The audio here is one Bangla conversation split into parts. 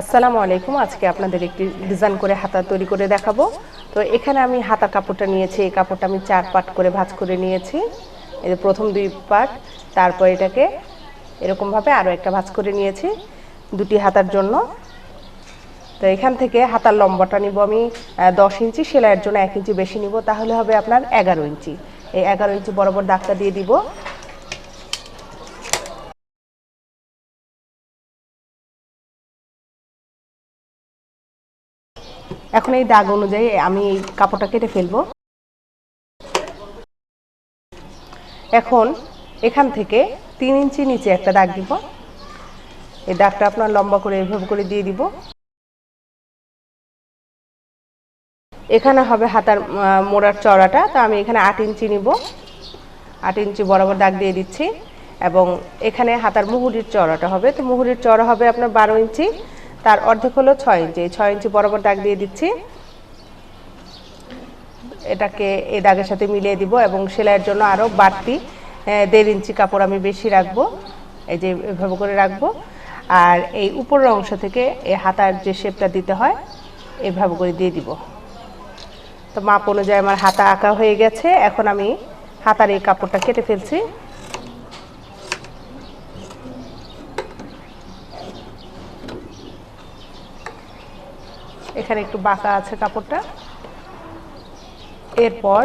আসসালামু আলাইকুম। আজকে আপনাদের একটি ডিজাইন করে হাতা তৈরি করে দেখাবো। তো এখানে আমি হাতার কাপড়টা নিয়েছি, এই কাপড়টা আমি চার পাট করে ভাজ করে নিয়েছি। এই প্রথম দুই পাট, তারপর এটাকে এরকমভাবে আরও একটা ভাজ করে নিয়েছি দুটি হাতার জন্য। তো এখান থেকে হাতার লম্বাটা নিব আমি দশ ইঞ্চি, সেলাইয়ের জন্য এক ইঞ্চি বেশি নিব, তাহলে হবে আপনার এগারো ইঞ্চি। এই এগারো ইঞ্চি বরাবর দাগটা দিয়ে দিব। এখন এই দাগ অনুযায়ী আমি এই কাপড়টা কেটে ফেলব। এখন এখান থেকে তিন ইঞ্চি নিচে একটা দাগ দিব। এই দাগটা আপনার লম্বা করে এভাবে করে দিয়ে দিব। এখানে হবে হাতার মোড়ার চড়াটা তো আমি এখানে আট ইঞ্চি নিব। আট ইঞ্চি বরাবর দাগ দিয়ে দিচ্ছি। এবং এখানে হাতার মুহুরির চড়াটা হবে। তো মুহুরির চড়া হবে আপনার বারো ইঞ্চি। তার অর্ধেক হলো ছয় ইঞ্চি। ছয় ইঞ্চি বরাবর দাগ দিয়ে দিচ্ছি। এটাকে এই দাগের সাথে মিলিয়ে দিব এবং সেলাইয়ের জন্য আরও বাড়তি দেড় ইঞ্চি কাপড় আমি বেশি রাখব। এই যে এভাবে করে রাখব। আর এই উপরের অংশ থেকে এই হাতার যে শেপটা দিতে হয়, এভাবে করে দিয়ে দিব। তো মাপ অনুযায়ী আমার হাতা আঁকা হয়ে গেছে। এখন আমি হাতার এই কাপড়টা কেটে ফেলছি। এখানে একটু বাঁকা আছে কাপড়টা। এরপর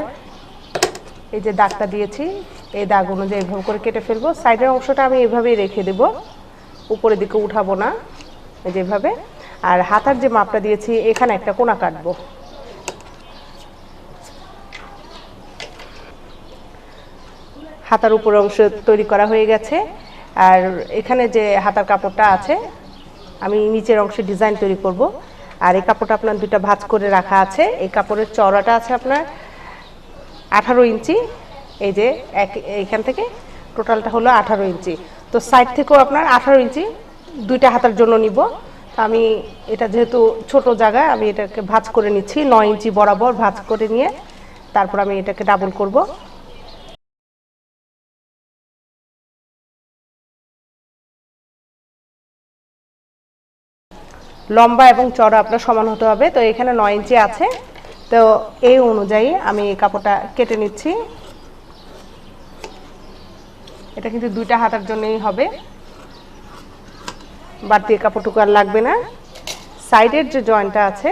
এই যে দাগটা দিয়েছি, এই দাগ অনুযায়ী এভাবে করে কেটে ফেলব। সাইডের অংশটা আমি এভাবেই রেখে দেব। উপরের দিকে উঠাবো না যেভাবে আর হাতার যে মাপটা দিয়েছি, এখানে একটা কোনা কাটবো। হাতার উপর অংশ তৈরি করা হয়ে গেছে। আর এখানে যে হাতার কাপড়টা আছে, আমি নিচের অংশে ডিজাইন তৈরি করব। আর এই কাপড়টা আপনার দুইটা ভাঁজ করে রাখা আছে। এই কাপড়ের চওড়াটা আছে আপনার আঠারো ইঞ্চি। এই যে এক, এইখান থেকে টোটালটা হলো আঠারো ইঞ্চি। তো সাইড থেকেও আপনার আঠারো ইঞ্চি দুইটা হাতার জন্য নিব। আমি এটা যেহেতু ছোট জায়গা, আমি এটাকে ভাঁজ করে নিচ্ছি, নয় ইঞ্চি বরাবর ভাঁজ করে নিয়ে তারপর আমি এটাকে ডাবল করব। লম্বা এবং চড়া আপনার সমান হতে হবে। তো এখানে নয় ইঞ্চি আছে। তো এই অনুযায়ী আমি কাপড়টা কেটে নিচ্ছি। এটা কিন্তু দুইটা হাতার জন্যই হবে। বাড়তি কাপড়টুকু আর লাগবে না। সাইডের যে জয়েন্টটা আছে,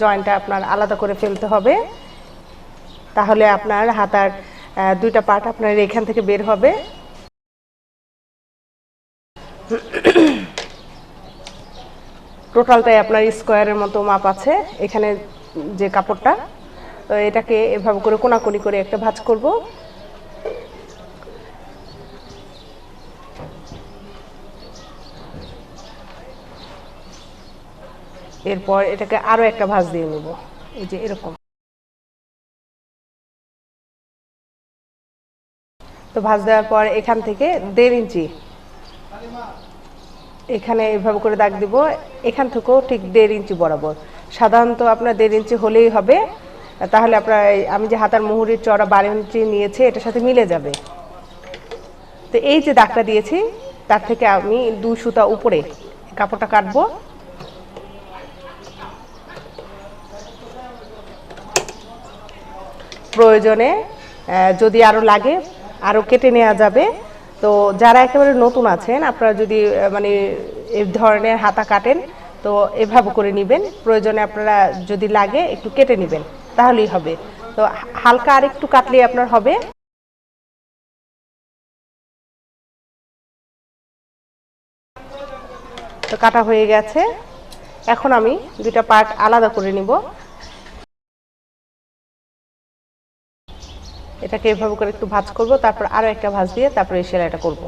জয়েন্টটা আপনার আলাদা করে ফেলতে হবে। তাহলে আপনার হাতার দুইটা পার্ট আপনার এখান থেকে বের হবে। টোটালটাই আপনার স্কোয়ারের মতো মাপ আছে এখানে যে কাপড়টা। তো এটাকে এভাবে করে কোনাকুনি করে একটা ভাজ করব। এরপর এটাকে আরও একটা ভাজ দিয়ে নেব। এই যে এরকম। তো ভাজ দেওয়ার পর এখান থেকে দেড় ইঞ্চি এখানে এভাবে করে দাগ দিব। এখান থেকেও ঠিক দেড় ইঞ্চি বরাবর। সাধারণত আপনার দেড় ইঞ্চি হলেই হবে। তাহলে আপনার আমি যে হাতার মুহুরির চড়া বারো ইঞ্চি নিয়েছি, এটার সাথে মিলে যাবে। তো এই যে দাগটা দিয়েছি, তার থেকে আমি দুই সুতা উপরে কাপড়টা কাটবো। প্রয়োজনে যদি আরও লাগে আরও কেটে নেওয়া যাবে। তো যারা একেবারে নতুন আছেন, আপনারা যদি মানে এই ধরনের হাতা কাটেন, তো এভাবে করে নেবেন। প্রয়োজনে আপনারা যদি লাগে, একটু কেটে নেবেন। তাহলেই হবে। তো হালকা আর একটু কাটলেই আপনার হবে। তো কাটা হয়ে গেছে। এখন আমি দুইটা পার্ট আলাদা করে নিব। এটাকে এভাবে করে একটু ভাজ করব, তারপর আরও একটা ভাজ দিয়ে তারপরে এই সেলাইটা করব।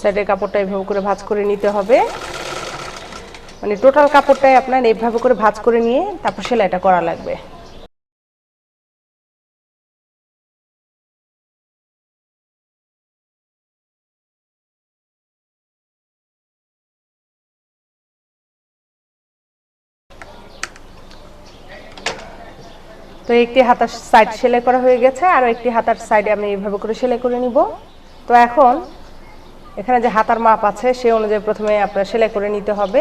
সাইডের কাপড়টা এভাবে করে ভাজ করে নিতে হবে। মানে টোটাল কাপড়টাই আপনার এইভাবে করে ভাজ করে নিয়ে তারপর সেলাইটা করা লাগবে। তো একটি হাতার সাইড সেলাই করা হয়ে গেছে আর একটি হাতার সাইডে আমি এইভাবে করে সেলাই করে নিব। তো এখন এখানে যে হাতার মাপ আছে, সে অনুযায়ী প্রথমে আপনার সেলাই করে নিতে হবে।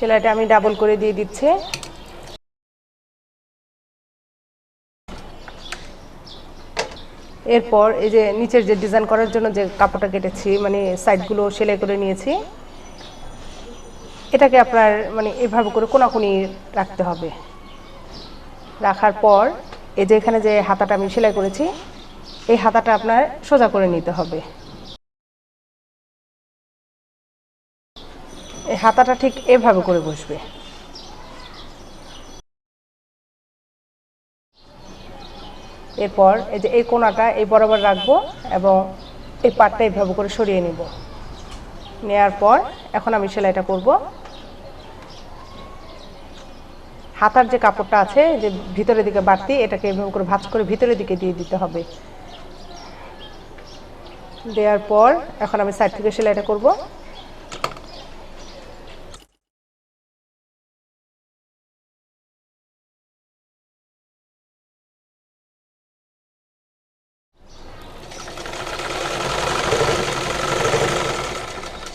সেলাইটা আমি ডাবল করে দিয়ে দিচ্ছি। এরপর এই যে নিচের যে ডিজাইন করার জন্য যে কাপড়টা কেটেছি মানে সাইডগুলো সেলাই করে নিয়েছি, এটাকে আপনার মানে এভাবে করে কোনাকুনি রাখতে হবে। রাখার পর এই যে এখানে যে হাতাটা আমি সেলাই করেছি, এই হাতাটা আপনার সোজা করে নিতে হবে। হাতাটা ঠিক এভাবে করে বসবে। এরপর এই যে এই কোনাটা এই বরাবর রাখব এবং এই পাটটা এইভাবে করে সরিয়ে নিব। নেয়ার পর এখন আমি সেলাইটা করব। হাতার যে কাপড়টা আছে, যে ভিতরের দিকে বাড়তি, এটাকে এভাবে করে ভাঁজ করে ভিতরের দিকে দিয়ে দিতে হবে। দেওয়ার পর এখন আমি সাইড থেকে সেলাইটা করব।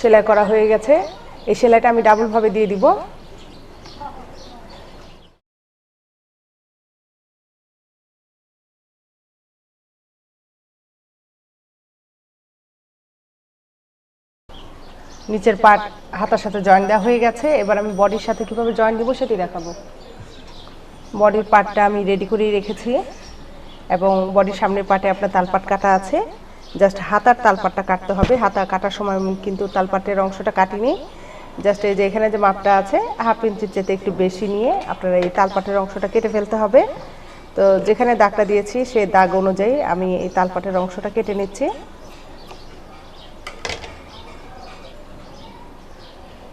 সেলাই করা হয়ে গেছে। এই সেলাইটা আমি ডাবল ভাবে দিয়ে দিব। নিচের পাট হাতার সাথে জয়েন দেওয়া হয়ে গেছে। এবার আমি বডির সাথে কীভাবে জয়েন দিব সেটি দেখাবো। বডির পাটটা আমি রেডি করেই রেখেছি এবং বডির সামনের পাটে আপনার তালপাট কাটা আছে। জাস্ট হাতার তালপাটটা কাটতে হবে। হাতা কাটার সময় কিন্তু তালপাটের অংশটা কাটিনি। জাস্ট এই যে এখানে যে মাপটা আছে হাফ ইঞ্চির চেতে একটু বেশি নিয়ে আপনারা এই তালপাটের অংশটা কেটে ফেলতে হবে। তো যেখানে দাগটা দিয়েছি সেই দাগ অনুযায়ী আমি এই তালপাটের অংশটা কেটে নিচ্ছি।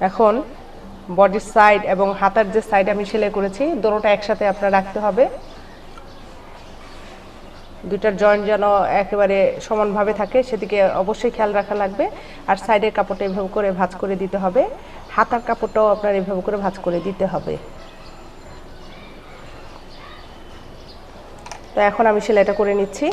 এখন বডির সাইড এবং হাতার যে সাইড আমি সেলাই করেছি, দোনোটা একসাথে আপনার রাখতে হবে। দুইটার জয়েন্ট যেন একেবারে সমানভাবে থাকে, সেদিকে অবশ্যই খেয়াল রাখা লাগবে। আর সাইডের কাপড়টা এভাবে করে ভাঁজ করে দিতে হবে। হাতার কাপড়টাও আপনার এভাবে করে ভাঁজ করে দিতে হবে। তো এখন আমি সেলাইটা করে নিচ্ছি।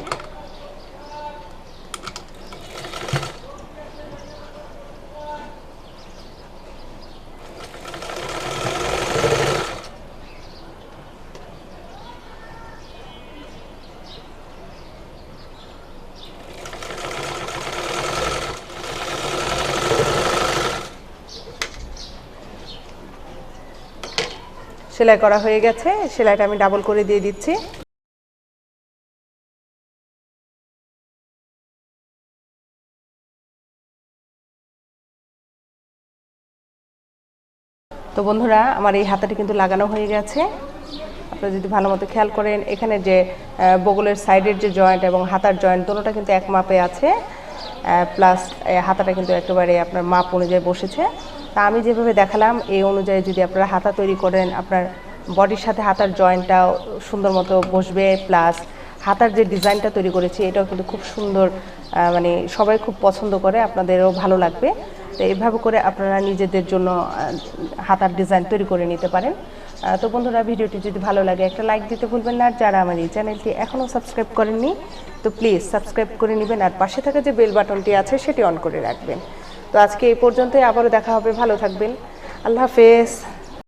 সেলাই করা হয়ে গেছে, সেলাইটা আমি ডাবল করে দিয়ে দিচ্ছি। তো বন্ধুরা, আমার এই হাতাটি কিন্তু লাগানো হয়ে গেছে। আপনারা যদি ভালো মতো খেয়াল করেন, এখানে যে বগলের সাইডের যে জয়েন্ট এবং হাতার জয়েন্ট দুটোটা কিন্তু এক মাপে আছে। প্লাস হাতাটা কিন্তু একেবারে আপনার মাপ অনুযায়ী বসেছে। তা আমি যেভাবে দেখালাম, এই অনুযায়ী যদি আপনারা হাতা তৈরি করেন, আপনার বডির সাথে হাতার জয়েন্টটাও সুন্দর মতো বসবে, প্লাস হাতার যে ডিজাইনটা তৈরি করেছি, এটাও কিন্তু খুব সুন্দর মানে সবাই খুব পছন্দ করে, আপনাদেরও ভালো লাগবে। তো এইভাবে করে আপনারা নিজেদের জন্য হাতার ডিজাইন তৈরি করে নিতে পারেন। তো বন্ধুরা, ভিডিওটি যদি ভালো লাগে, একটা লাইক দিতে ভুলবেন না। আর যারা আমার এই চ্যানেলটি এখনও সাবস্ক্রাইব করেননি, তো প্লিজ সাবস্ক্রাইব করে নেবেন, আর পাশে থাকা যে বেল বাটনটি আছে, সেটি অন করে রাখবেন। তো আজকে এই পর্যন্তই আবারও দেখা হবে। ভালো থাকবেন। আল্লাহ হাফেজ।